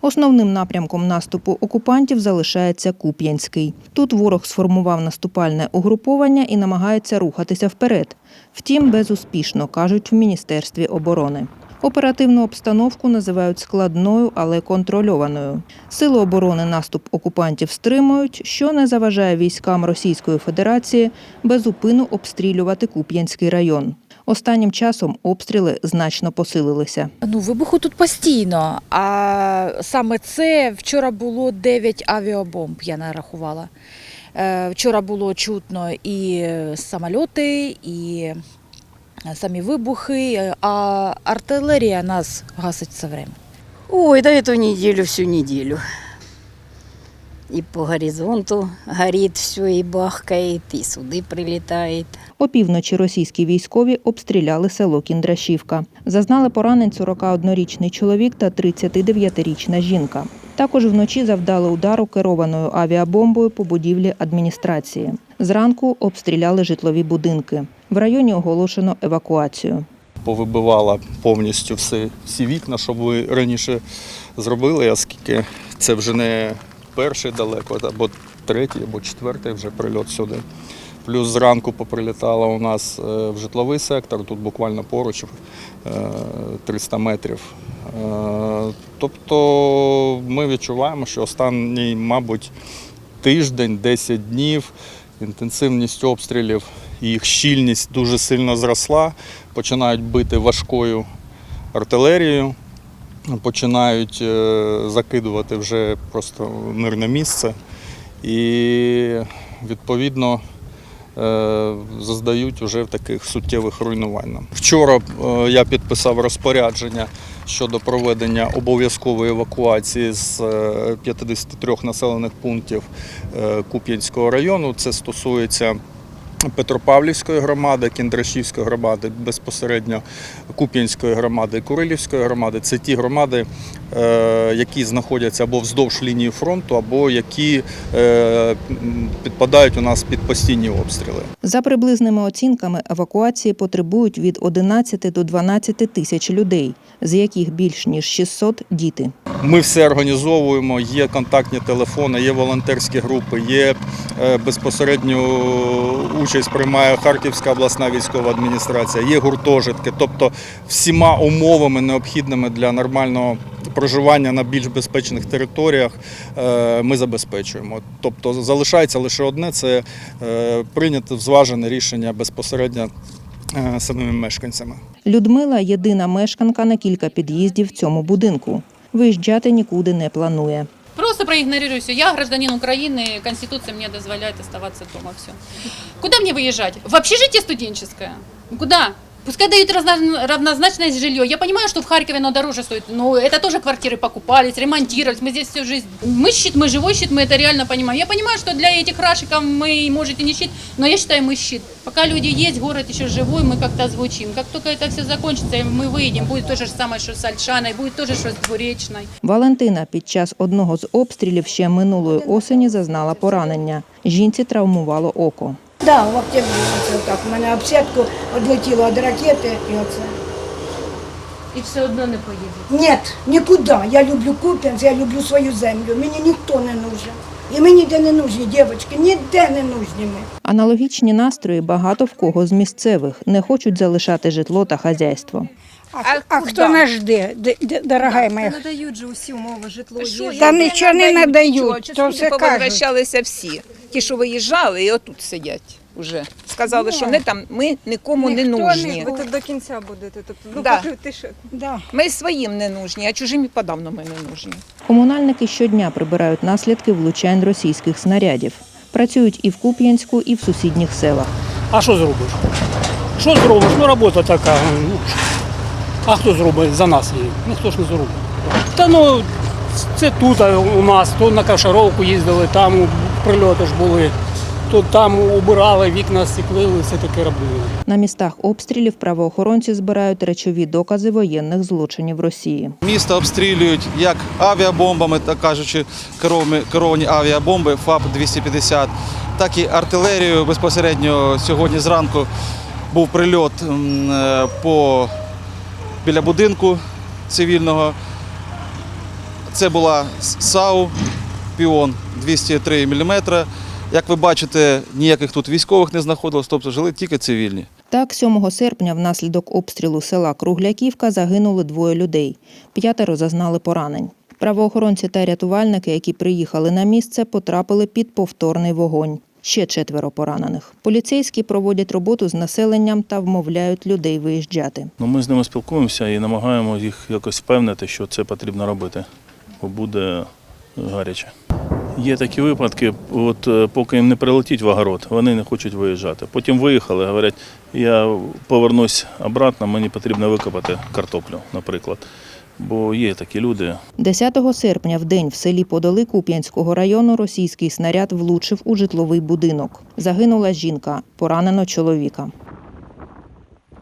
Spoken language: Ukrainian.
Основним напрямком наступу окупантів залишається Куп'янський. Тут ворог сформував наступальне угруповання і намагається рухатися вперед. Втім, безуспішно, кажуть в Міністерстві оборони. Оперативну обстановку називають складною, але контрольованою. Сили оборони наступ окупантів стримують, що не заважає військам Російської Федерації безупину обстрілювати Куп'янський район. Останнім часом обстріли значно посилилися. Ну, вибуху тут постійно. А саме це вчора було 9 авіабомб, я нарахувала. Е, Вчора було чутно і самольоти, і самі вибухи, а артилерія нас гасить все время. Ой, да эту неделю, всю неделю. И по горизонту горит все, и бахкает, и суды прилетает. Опівночі російські військові обстріляли село Кіндрашівка. Зазнали поранень 41-річний чоловік та 39-річна жінка. Також вночі завдали удару керованою авіабомбою по будівлі адміністрації. Зранку обстріляли житлові будинки. В районі оголошено евакуацію. повибивала повністю всі, всі вікна, що ви раніше зробили, оскільки це вже не перший далеко, або третій, або четвертий вже прильот сюди. Плюс зранку поприлітало у нас е, в житловий сектор, тут буквально поруч е, 300 метрів. Е, Тобто ми відчуваємо, що останній, мабуть, тиждень, 10 днів інтенсивність обстрілів і їх щільність дуже сильно зросла. Починають бити важкою артилерією, починають е, закидувати вже просто мирне місце і відповідно е, заздають вже таких суттєвих руйнувань. Вчора е, я підписав розпорядження щодо проведення обов'язкової евакуації з е, 53 населених пунктів Куп'янського району. Це стосується Петропавлівської громади, Кіндрашівської громади, безпосередньо Куп'янської громади Курилівської громади. Це ті громади, е, які знаходяться або вздовж лінії фронту, або які е, підпадають у нас під постійні обстріли. За приблизними оцінками, евакуації потребують від 11 до 12 тисяч людей, з яких більш ніж 600 – діти. Ми все організовуємо, є контактні телефони, є волонтерські групи, є е, безпосередньо участь приймає Харківська обласна військова адміністрація, є гуртожитки, тобто всіма умовами необхідними для нормального проживання на більш безпечних територіях е, ми забезпечуємо. Тобто залишається лише одне це е, прийняти зважене рішення безпосередньо е, самими мешканцями. Людмила – єдина мешканка на кілька під'їздів в цьому будинку. Виїжджати нікуди не планує. Просто проигнорирую все. Я гражданин Украины, Конституция мне дозволяет оставаться дома. Все. Куда мне выезжать? В общежитие студенческое? Куда? Пускай дают разно- равнозначное жилье. Я понимаю, что в Харькове оно дороже стоит, но это тоже квартиры покупались, ремонтировались. Мы здесь всю жизнь. Мы щит, мы живой щит, мы это реально понимаем. Я понимаю, что для этих рашиков мы, может, и не щит, но я считаю, мы щит. Пока люди есть, город еще живой, мы как-то звучим. Как только это все закончится, и мы выйдем, будет то же самое, что с Альшаной, будет то же, что с Двуречной. Валентина під час одного з обстрілів ще минулої осені зазнала поранення. Жінці травмувало око. Да, в октябрі це так. У мене об сітку відлетіло від ракети і оце. І все одно не поїде. Ні, нікуди. Я люблю Куп'янськ, я люблю свою землю. Мені ніхто не нужен. І ми ніде не нужні, дівчатки, ніде не нужні ми. Аналогічні настрої багато в кого з місцевих не хочуть залишати житло та хазяйство. А, а хто нас жде, д- д- дорога моя? надають же усі умови житло. Що, Та нічого не надають, то все кажуть. всі. Ті, що виїжджали, і отут сидять уже. Сказали, що не там, ми нікому не Ніхто нужні. Ви тут до кінця будете. Тобто, ну, Да. поки ти що. Да. Ми своїм не нужні, а чужим і подавно ми не нужні. Комунальники щодня прибирають наслідки влучань російських снарядів. Працюють і в Куп'янську, і в сусідніх селах. А що зробиш? Що зробиш? Ну робота така. Ну, а хто зробить за нас її? Ніхто ж не зробить. Та ну це тут а, у нас, то на Кашаровку їздили, там прильоти ж були, то там убирали, вікна стеклили, все таке робили. На містах обстрілів правоохоронці збирають речові докази воєнних злочинів Росії. Місто обстрілюють як авіабомбами, так кажучи, керовані, керовані авіабомби ФАП-250, так і артилерією. Безпосередньо сьогодні зранку був прильот е, по, біля будинку цивільного. Це була САУ Піон 203 мм. Як ви бачите, ніяких тут військових не знаходилось, тобто жили тільки цивільні. Так, 7 серпня внаслідок обстрілу села Кругляківка загинули двоє людей. П'ятеро зазнали поранень. Правоохоронці та рятувальники, які приїхали на місце, потрапили під повторний вогонь. Ще четверо поранених. Поліцейські проводять роботу з населенням та вмовляють людей виїжджати. Ну, ми з ними спілкуємося і намагаємося їх якось впевнити, що це потрібно робити, бо буде гаряче. Є такі випадки, от е, поки їм не прилетіть в огород, вони не хочуть виїжджати. Потім виїхали, говорять, я повернусь обратно, мені потрібно викопати картоплю, наприклад. Бо є такі люди, 10 серпня в день в селі Подоли Куп'янського району російський снаряд влучив у житловий будинок. Загинула жінка, поранено чоловіка.